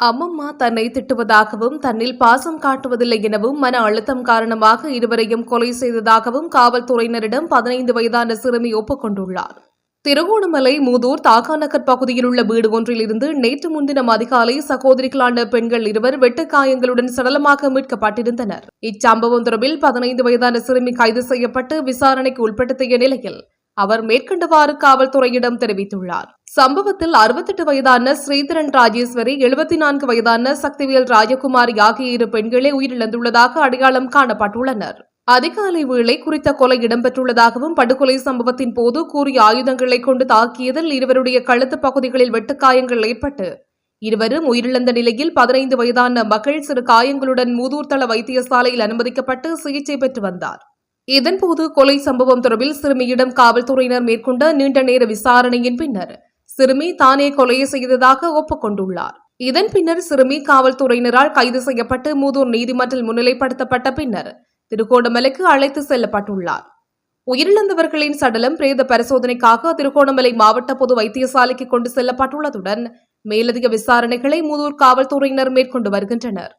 அம்மம்மா தன்னை திட்டுவதாகவும் தன்னில் பாசம் காட்டுவதில்லை எனவும் மன அழுத்தம் காரணமாக இருவரையும் கொலை செய்ததாகவும் காவல்துறையினரிடம் பதினைந்து வயதான சிறுமி ஒப்புக்கொண்டுள்ளார். திருகோணமலை மூதூர் தாகாநகர் பகுதியில் உள்ள வீடு ஒன்றில் இருந்து நேற்று முன்தினம் அதிகாலை சகோதரிகளான பெண்கள் இருவர் வெட்டுக்காயங்களுடன் சடலமாக மீட்கப்பட்டிருந்தனர். இச்சம்பவம் தொடர்பில் பதினைந்து வயதான சிறுமி கைது செய்யப்பட்டு விசாரணைக்கு உட்படுத்திய நிலையில் அவர் மேற்கண்டவாறு காவல்துறையிடம் தெரிவித்துள்ளார். சம்பவத்தில் அறுபத்தெட்டு வயதான ஸ்ரீதரன் ராஜேஸ்வரி எழுபத்தி நான்கு வயதான சக்திவேல் ராஜகுமாரி ஆகிய இரு பெண்களே உயிரிழந்துள்ளதாக அடையாளம் காணப்பட்டுள்ளனர். அதிகாலை வேளை குறித்த கொலை இடம்பெற்றுள்ளதாகவும் படுகொலை சம்பவத்தின் போது கூறிய ஆயுதங்களை கொண்டு தாக்கியதில் இருவருடைய கழுத்து பகுதிகளில் வெட்டுக்காயங்கள் ஏற்பட்டு இருவரும் உயிரிழந்த நிலையில் பதினைந்து வயதான மகள் சிறு காயங்களுடன் மூதூர்தள வைத்தியசாலையில் அனுமதிக்கப்பட்டு சிகிச்சை பெற்று வந்தார். இதன்போது கொலை சம்பவம் தொடர்பில் சிறுமியிடம் காவல்துறையினர் மேற்கொண்ட நீண்ட நேர விசாரணையின் பின்னர் சிறுமி தானே கொலையை செய்ததாக ஒப்புக்கொண்டுள்ளார். இதன் பின்னர் சிறுமி காவல்துறையினரால் கைது செய்யப்பட்டு மூதூர் நீதிமன்றில் முன்னிலைப்படுத்தப்பட்ட பின்னர் திருகோணமலைக்கு அழைத்து செல்லப்பட்டுள்ளார். உயிரிழந்தவர்களின் சடலம் பிரேத பரிசோதனைக்காக திருகோணமலை மாவட்ட பொது வைத்தியசாலைக்கு கொண்டு செல்லப்பட்டுள்ளதுடன் மேலதிக விசாரணைகளை மூதூர் காவல்துறையினர் மேற்கொண்டு வருகின்றனர்.